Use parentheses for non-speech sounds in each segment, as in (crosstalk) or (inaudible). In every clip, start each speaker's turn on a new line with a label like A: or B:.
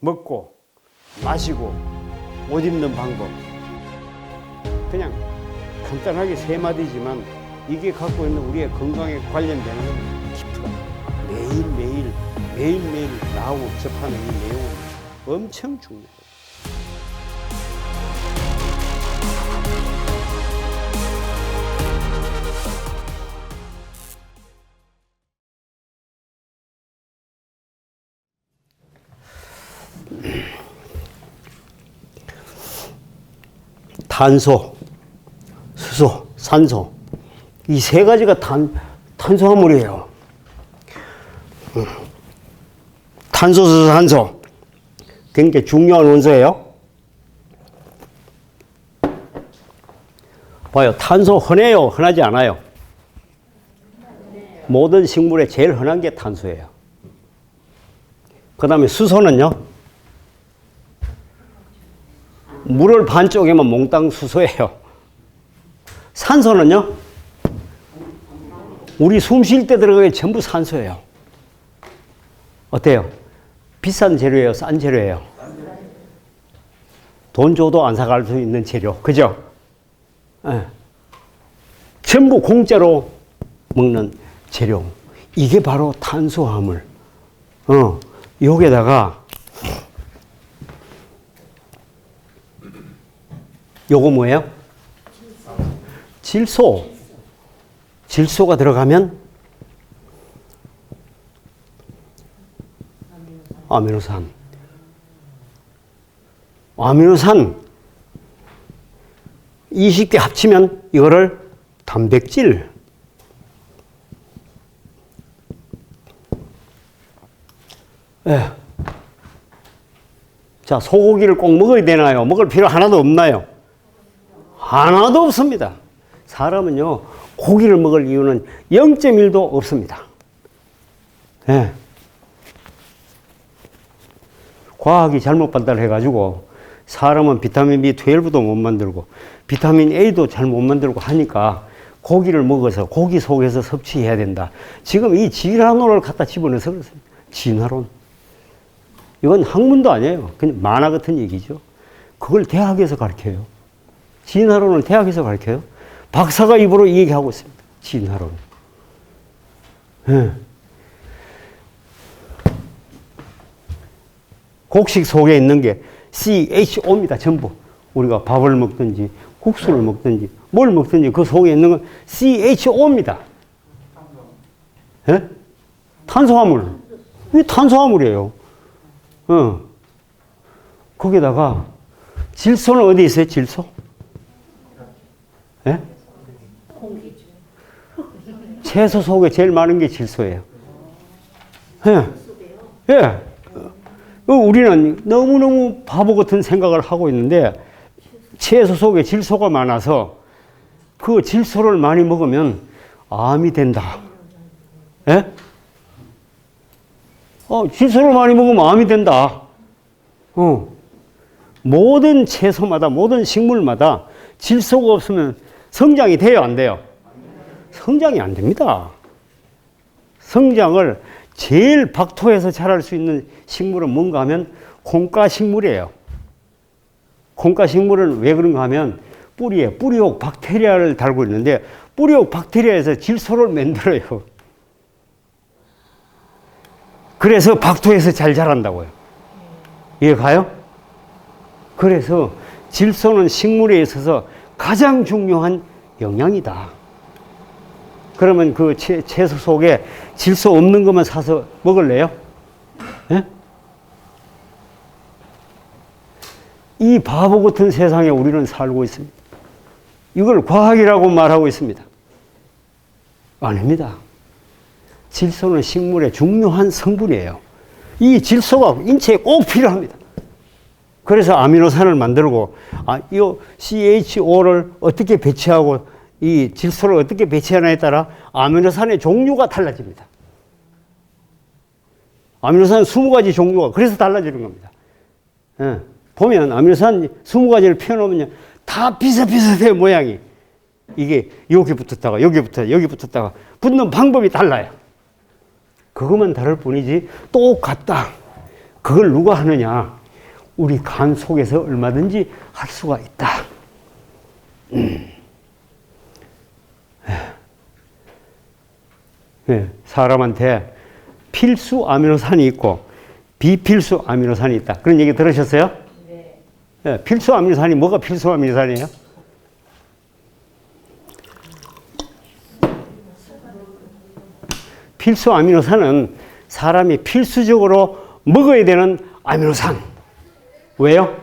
A: 먹고 마시고 옷 입는 방법 그냥 간단하게 세 마디지만 이게 갖고 있는 우리의 건강에 관련되는 깊은 매일매일 매일매일 나하고 접하는 이 내용은 엄청 중요해요. 탄소, 수소, 산소 이 세 가지가 탄, 탄수화물이에요. 음. 탄소, 수소, 산소 굉장히 중요한 원소예요. 봐요. 탄소 흔해요? 흔하지 않아요? 모든 식물에 제일 흔한 게 탄소예요. 그 다음에 수소는요? 물을 반 쪼개면 몽땅 수소예요. 산소는요? 우리 숨 쉴 때 들어가게 전부 산소예요. 어때요? 비싼 재료예요? 싼 재료예요? 돈 줘도 안 사갈 수 있는 재료. 그죠? 예. 전부 공짜로 먹는 재료. 이게 바로 탄수화물. 어, 여기에다가 요거 뭐예요? 질소. 질소가 들어가면 아미노산. 아미노산 20개 합치면 이거를 단백질. 예. 자, 소고기를 꼭 먹어야 되나요? 먹을 필요 하나도 없나요? 하나도 없습니다. 사람은요, 고기를 먹을 이유는 0.1도 없습니다. 예. 과학이 잘못 발달해가지고 사람은 비타민 B12도 못 만들고 비타민 A도 잘 못 만들고 하니까 고기를 먹어서 고기 속에서 섭취해야 된다. 지금 이 진화론을 갖다 집어넣어서 그렇습니다. 진화론. 이건 학문도 아니에요. 그냥 만화 같은 얘기죠. 그걸 대학에서 가르쳐요. 진화론을 대학에서 가르쳐요. 박사가 입으로 이 얘기하고 있습니다. 진화론. 예. 곡식 속에 있는 게 CHO입니다. 전부. 우리가 밥을 먹든지 국수를 먹든지 뭘 먹든지 그 속에 있는 건 CHO입니다. 예? 탄수화물. 이게 탄수화물이에요. 어. 거기다가 질소는 어디 있어요? 질소? 채소 속에 제일 많은 게 질소예요. 예. 예. 어, 우리는 너무너무 바보 같은 생각을 하고 있는데 채소 속에 질소가 많아서 그 질소를 많이 먹으면 암이 된다. 예? 어, 질소를 많이 먹으면 암이 된다. 어. 모든 채소마다, 모든 식물마다 질소가 없으면 성장이 돼요, 안 돼요? 성장이 안 됩니다. 성장을 제일 박토에서 자랄 수 있는 식물은 뭔가 하면 콩가 식물이에요. 콩가 식물은 왜 그런가 하면 뿌리에 뿌리옥 박테리아를 달고 있는데 뿌리옥 박테리아에서 질소를 만들어요. 그래서 박토에서 잘 자란다고요. 이해 가요? 그래서 질소는 식물에 있어서 가장 중요한 영양이다. 그러면 그 채, 채소 속에 질소 없는 것만 사서 먹을래요? 예? 이 바보 같은 세상에 우리는 살고 있습니다. 이걸 과학이라고 말하고 있습니다. 아닙니다. 질소는 식물의 중요한 성분이에요. 이 질소가 인체에 꼭 필요합니다. 그래서 아미노산을 만들고, 아, 이 CHO를 어떻게 배치하고 이 질소를 어떻게 배치하냐에 따라 아미노산의 종류가 달라집니다. 아미노산 20가지 종류가 그래서 달라지는 겁니다. 예. 보면 아미노산 20가지를 펴놓으면 다 비슷비슷해요, 모양이. 이게 여기 붙었다가 여기 붙었다가 여기 붙었다가 붙는 방법이 달라요. 그것만 다를 뿐이지 똑같다. 그걸 누가 하느냐? 우리 간 속에서 얼마든지 할 수가 있다. 예, 사람한테 필수 아미노산이 있고 비필수 아미노산이 있다. 그런 얘기 들으셨어요? 예, 필수 아미노산이 뭐가 필수 아미노산이에요? 필수 아미노산은 사람이 필수적으로 먹어야 되는 아미노산. 왜요?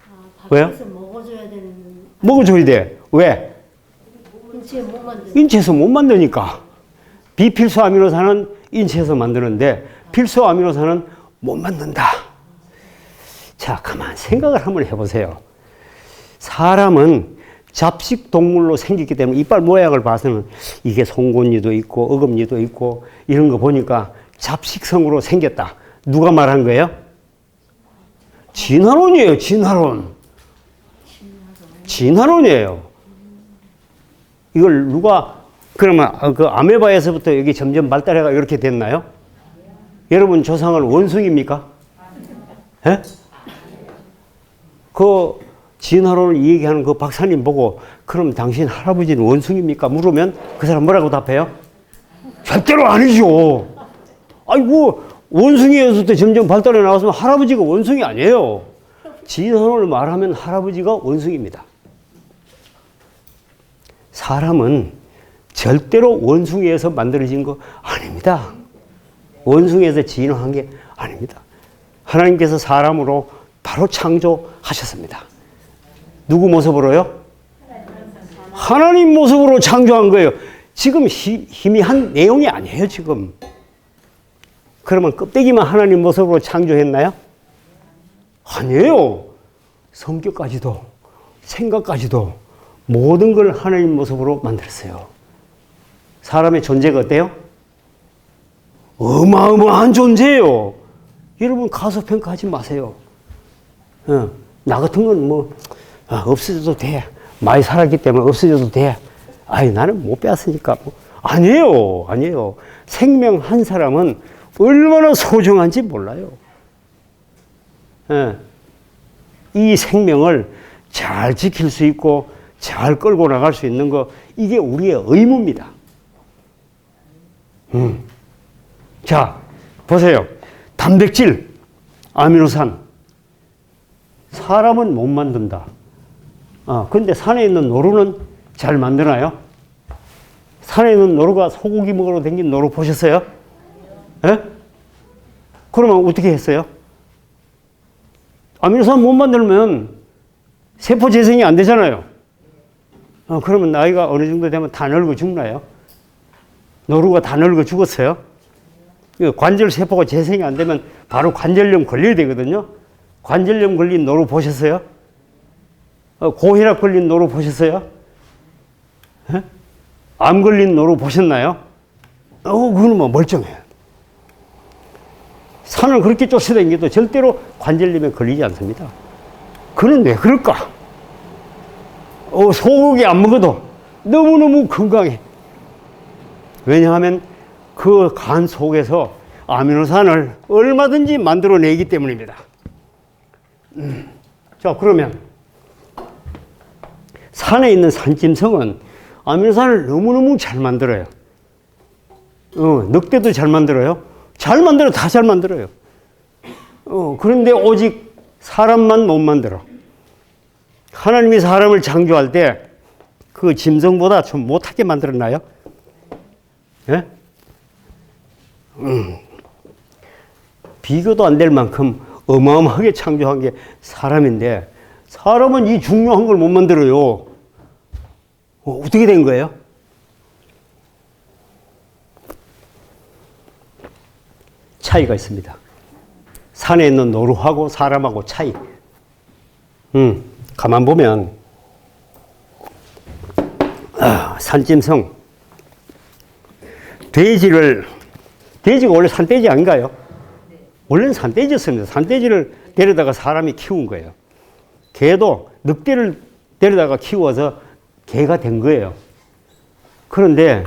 B: 아,
A: 왜요?
B: 먹어줘야 되는
A: 먹어줘야 돼. 왜? 인체에서 못 만드니까. 비필수 아미노산은 인체에서 만드는데 필수 아미노산은 못 만든다. 자, 가만 생각을 한번 해보세요. 사람은 잡식 동물로 생겼기 때문에 이빨 모양을 봐서는 이게 송곳니도 있고 어금니도 있고 이런 거 보니까 잡식성으로 생겼다. 누가 말한 거예요? 진화론이에요, 진화론. 진화론이에요. 이걸 누가 그러면 그 아메바에서부터 여기 점점 발달해가 이렇게 됐나요? 여러분 조상은 원숭입니까? 예? 그 진화론을 얘기하는 그 박사님 보고 그럼 당신 할아버지는 원숭입니까? 물으면 그 사람 뭐라고 답해요? 절대로 아니죠. 아이고 원숭이에서부터 점점 발달해 나왔으면 할아버지가 원숭이 아니에요. 진화론을 말하면 할아버지가 원숭입니다. 사람은 절대로 원숭이에서 만들어진 거 아닙니다. 원숭이에서 진화한 게 아닙니다. 하나님께서 사람으로 바로 창조하셨습니다. 누구 모습으로요? 하나님 모습으로 창조한 거예요. 지금 희, 희미한 내용이 아니에요, 지금. 그러면 껍데기만 하나님 모습으로 창조했나요? 아니에요. 성격까지도, 생각까지도 모든 걸 하나님 모습으로 만들었어요. 사람의 존재가 어때요? 어마어마한 존재예요. 여러분 가소평가하지 마세요. 어, 나 같은 건 뭐, 아, 없어져도 돼. 많이 살았기 때문에 없어져도 돼. 아니, 나는 못 빼앗으니까. 뭐. 아니에요. 아니에요. 생명 한 사람은 얼마나 소중한지 몰라요. 예. 이 생명을 잘 지킬 수 있고 잘 끌고 나갈 수 있는 거 이게 우리의 의무입니다. 음. 자, 보세요. 단백질, 아미노산. 사람은 못 만든다. 아, 근데 산에 있는 노루는 잘 만드나요? 산에 있는 노루가 소고기 먹으러 댕긴 노루 보셨어요? 예? 그러면 어떻게 했어요? 아미노산 못 만들면 세포 재생이 안 되잖아요. 어, 그러면 나이가 어느 정도 되면 다 늙어 죽나요? 노루가 다 늙어 죽었어요? 그 관절 세포가 재생이 안 되면 바로 관절염 걸려야 되거든요. 관절염 걸린 노루 보셨어요? 어, 고혈압 걸린 노루 보셨어요? 예? 암 걸린 노루 보셨나요? 어, 그거는 뭐 멀쩡해요. 산을 그렇게 쫓아다니도 절대로 관절염에 걸리지 않습니다. 그는 왜 그럴까? 어, 소고기 안 먹어도 너무너무 건강해. 왜냐하면 그 간 속에서 아미노산을 얼마든지 만들어내기 때문입니다. 음. 자, 그러면 산에 있는 산짐승은 아미노산을 너무너무 잘 만들어요. 어, 늑대도 잘 만들어요. 잘 만들어, 다 잘 만들어요. 어, 그런데 오직 사람만 못 만들어. 하나님이 사람을 창조할 때 그 짐승보다 좀 못하게 만들었나요? 예? 음. 비교도 안 될 만큼 어마어마하게 창조한 게 사람인데 사람은 이 중요한 걸 못 만들어요. 어, 어떻게 된 거예요? 차이가 있습니다. 산에 있는 노루하고 사람하고 차이. 음, 가만 보면 아, 산짐승 돼지를 돼지가 원래 산돼지 아닌가요? 원래는 산돼지였습니다. 산돼지를 데려다가 사람이 키운 거예요. 개도 늑대를 데려다가 키워서 개가 된 거예요. 그런데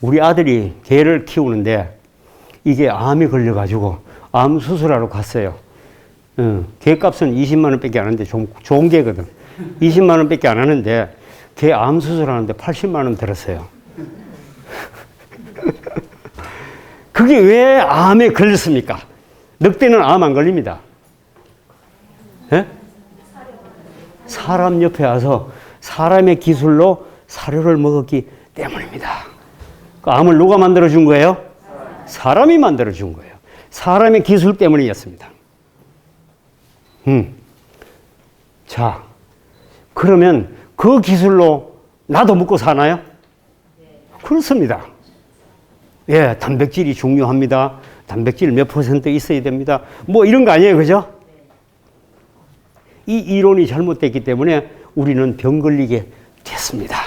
A: 우리 아들이 개를 키우는데 이게 암이 걸려가지고 암 수술하러 갔어요. 어, 개값은 20만 원밖에 안 하는데 좀 좋은 개거든. 20만 원밖에 안 하는데 개 암 수술하는데 80만 원 들었어요. (laughs) 그게 왜 암에 걸렸습니까? 늑대는 암 안 걸립니다. 예? 사람 옆에 와서 사람의 기술로 사료를 먹었기 때문입니다. 그 암을 누가 만들어 준 거예요? 사람이 만들어 준 거예요. 사람의 기술 때문이었습니다. 음. 자, 그러면 그 기술로 나도 먹고 사나요? 그렇습니다. 예, 단백질이 중요합니다. 단백질 몇 퍼센트 있어야 됩니다. 뭐 이런 거 아니에요, 그죠? 이 이론이 잘못됐기 때문에 우리는 병 걸리게 됐습니다.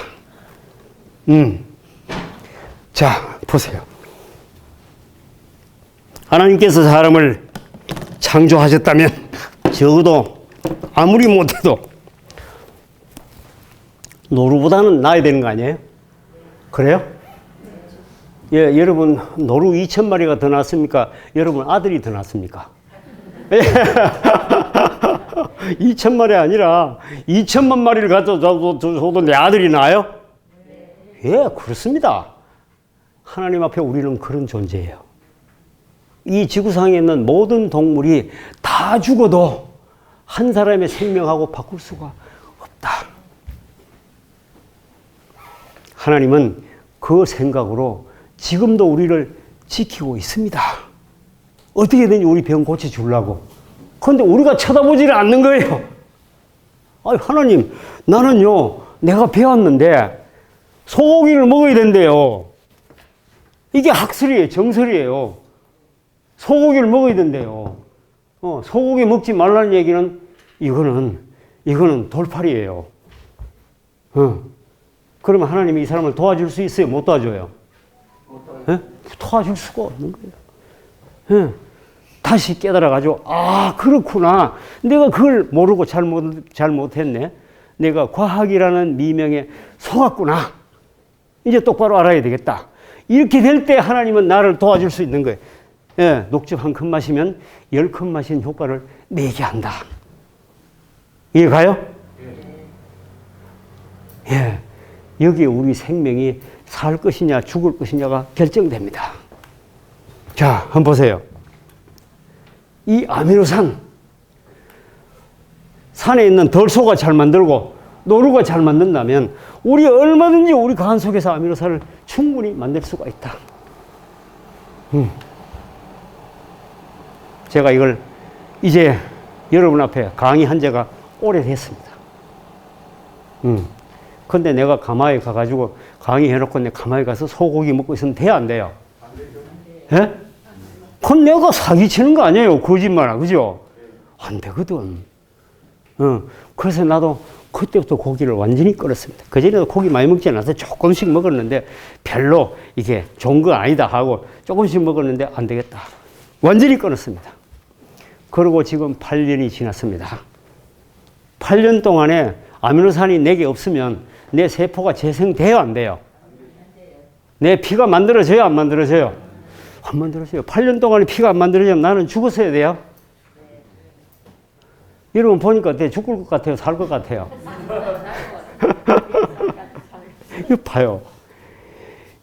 A: 음. 자, 보세요. 하나님께서 사람을 창조하셨다면 적어도 아무리 못해도 노루보다는 나야 되는 거 아니에요? 그래요? 예, 여러분 노루 2천 마리가 더 낫습니까? 여러분 아들이 더 낫습니까? (laughs) 2천 마리 아니라 2천만 마리를 가져도 저도 내 아들이 나요? 예, 그렇습니다. 하나님 앞에 우리는 그런 존재예요. 이 지구상에 있는 모든 동물이 다 죽어도 한 사람의 생명하고 바꿀 수가 없다. 하나님은 그 생각으로 지금도 우리를 지키고 있습니다. 어떻게든 우리 병 고쳐주려고. 그런데 우리가 쳐다보지를 않는 거예요. 아 하나님, 나는요, 내가 배웠는데, 소고기를 먹어야 된대요. 이게 학설이에요, 정설이에요. 소고기를 먹어야 된대요. 어, 소고기 먹지 말라는 얘기는, 이거는, 이거는 돌팔이에요. 어. 그러면 하나님이 이 사람을 도와줄 수 있어요? 못 도와줘요? 예? 도와줄 수가 없는 거예요. 예. 다시 깨달아가지고, 아, 그렇구나. 내가 그걸 모르고 잘못, 잘못했네. 내가 과학이라는 미명에 속았구나. 이제 똑바로 알아야 되겠다. 이렇게 될 때 하나님은 나를 도와줄 수 있는 거예요. 예, 녹즙 한 컵 마시면 열 컵 마신 효과를 내게 한다. 이해 가요? 예. 여기에 우리 생명이 살 것이냐 죽을 것이냐가 결정됩니다. 자, 한번 보세요. 이 아미노산 산에 있는 덜소가 잘 만들고 노루가 잘 만든다면 우리 얼마든지 우리 간 속에서 아미노산을 충분히 만들 수가 있다. 음. 제가 이걸 이제 여러분 앞에 강의한 지가 오래됐습니다. 음. 근데 내가 가마에 가가지고 강의 해놓고 내 가마에 가서 소고기 먹고 있으면 돼, 안 돼요? 예? 그건 내가 사기치는 거 아니에요. 거짓말, 그죠? 안 되거든. 어, 그래서 나도 그때부터 고기를 완전히 끊었습니다. 그전에도 고기 많이 먹지 않아서 조금씩 먹었는데 별로 이게 좋은 거 아니다 하고 조금씩 먹었는데 안 되겠다. 완전히 끊었습니다. 그리고 지금 8년이 지났습니다. 8년 동안에 아미노산이 내게 없으면 내 세포가 재생돼요, 안 돼요? 내 피가 만들어져요, 안 만들어져요? 안 만들어져요. 8년 동안에 피가 안 만들어지면 나는 죽었어야 돼요? 여러분 보니까 어때요? 죽을 것 같아요? 살 것 같아요? (laughs) 이거 봐요.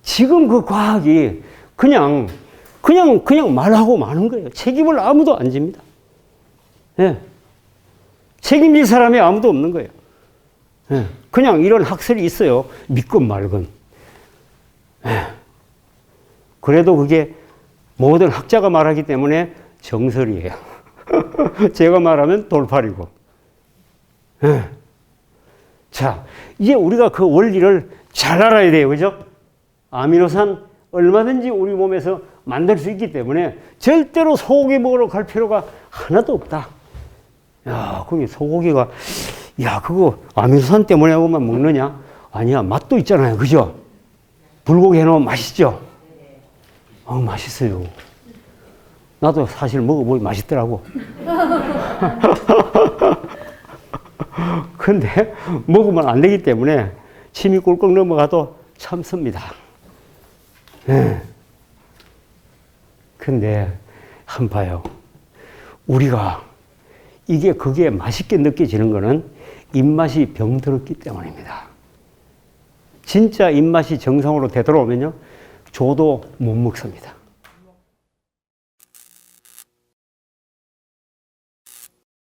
A: 지금 그 과학이 그냥, 그냥, 그냥 말하고 마는 거예요. 책임을 아무도 안 집니다. 예. 책임질 사람이 아무도 없는 거예요. 예. 그냥 이런 학설이 있어요. 믿건 말건. 예. 그래도 그게 모든 학자가 말하기 때문에 정설이에요. (laughs) 제가 말하면 돌팔이고. 예. 자, 이제 우리가 그 원리를 잘 알아야 돼요. 그죠? 아미노산 얼마든지 우리 몸에서 만들 수 있기 때문에 절대로 소고기 먹으러 갈 필요가 하나도 없다. 야, 그게 소고기가, 야, 그거 아미노산 때문에만 먹느냐? 아니야, 맛도 있잖아요. 그죠? 불고기 해놓으면 맛있죠? 어, 맛있어요. 나도 사실 먹어보니 맛있더라고. (laughs) 근데 먹으면 안 되기 때문에 침이 꿀꺽 넘어가도 참습니다. 예. 근데 한 봐요. 우리가 이게 그게 맛있게 느껴지는 거는 입맛이 병들었기 때문입니다. 진짜 입맛이 정상으로 되돌아오면요, 줘도 못 먹습니다.